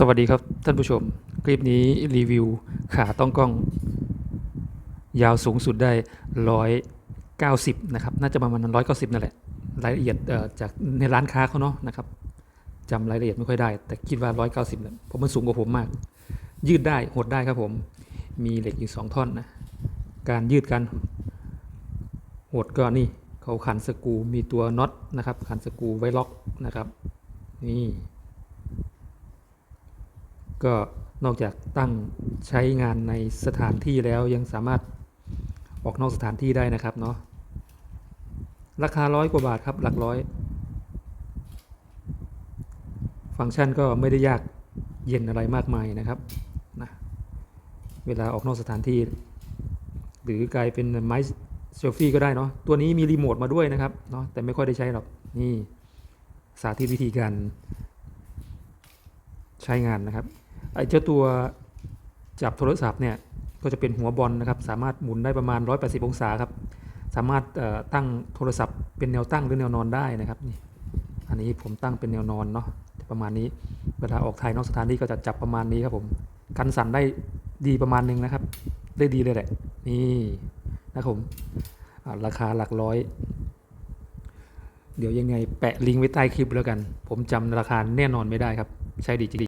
สวัสดีครับท่านผู้ชม คลิปนี้รีวิวขาต้องกล้อง ยาวสูงสุดได้ 190 นะครับ น่าจะประมาณ190 นั่นแหละ รายละเอียดจากในร้านค้าเขาเนาะนะครับจำรายละเอียดไม่ค่อยได้ แต่คิดว่า 190เนี่ยผมมันสูงกว่าผมมาก ยืดได้หดได้ครับผม มีเหล็กอยู่ 2 ท่อนนะ การยืดการหดก็นี่เขาขันสกูมีตัวน็อตนะครับขันสกูไว้ล็อกนะครับ นี่ ก็นอกจากตั้งใช้งานในสถานที่แล้วยังสามารถออกนอกสถานที่ได้นะครับเนาะราคาร้อยกว่าบาทครับหลักร้อย ฟังก์ชันก็ไม่ได้ยากเย็นอะไรมากมายนะครับนะเวลาออกนอกสถานที่ หรือกลายเป็นไม้เซลฟี่ก็ได้เนาะตัวนี้มีรีโมทมาด้วยนะครับเนาะแต่ไม่ค่อยได้ใช้หรอกนี่สาธิตวิธีการใช้งานนะครับ ไอ้เจ้าตัวจับโทรศัพท์เนี่ยก็จะเป็นหัวบอลนะครับ สามารถหมุนได้ประมาณ 180 องศาครับ สามารถตั้งโทรศัพท์เป็นแนวตั้งหรือแนวนอนได้นะครับนี่อันนี้ผมตั้งเป็นแนวนอนเนาะประมาณนี้เวลาออกถ่ายนอกสถานที่ก็จะจับประมาณนี้ครับผมกันสั่นได้ดีประมาณนึงนะครับ ได้ดีเลยแหละนี่นะครับผมราคาหลักร้อย เดี๋ยวยังไงแปะลิงก์ไว้ใต้คลิปแล้วกัน ผมจำราคาแน่นอนไม่ได้ครับ ใช้ดีจริง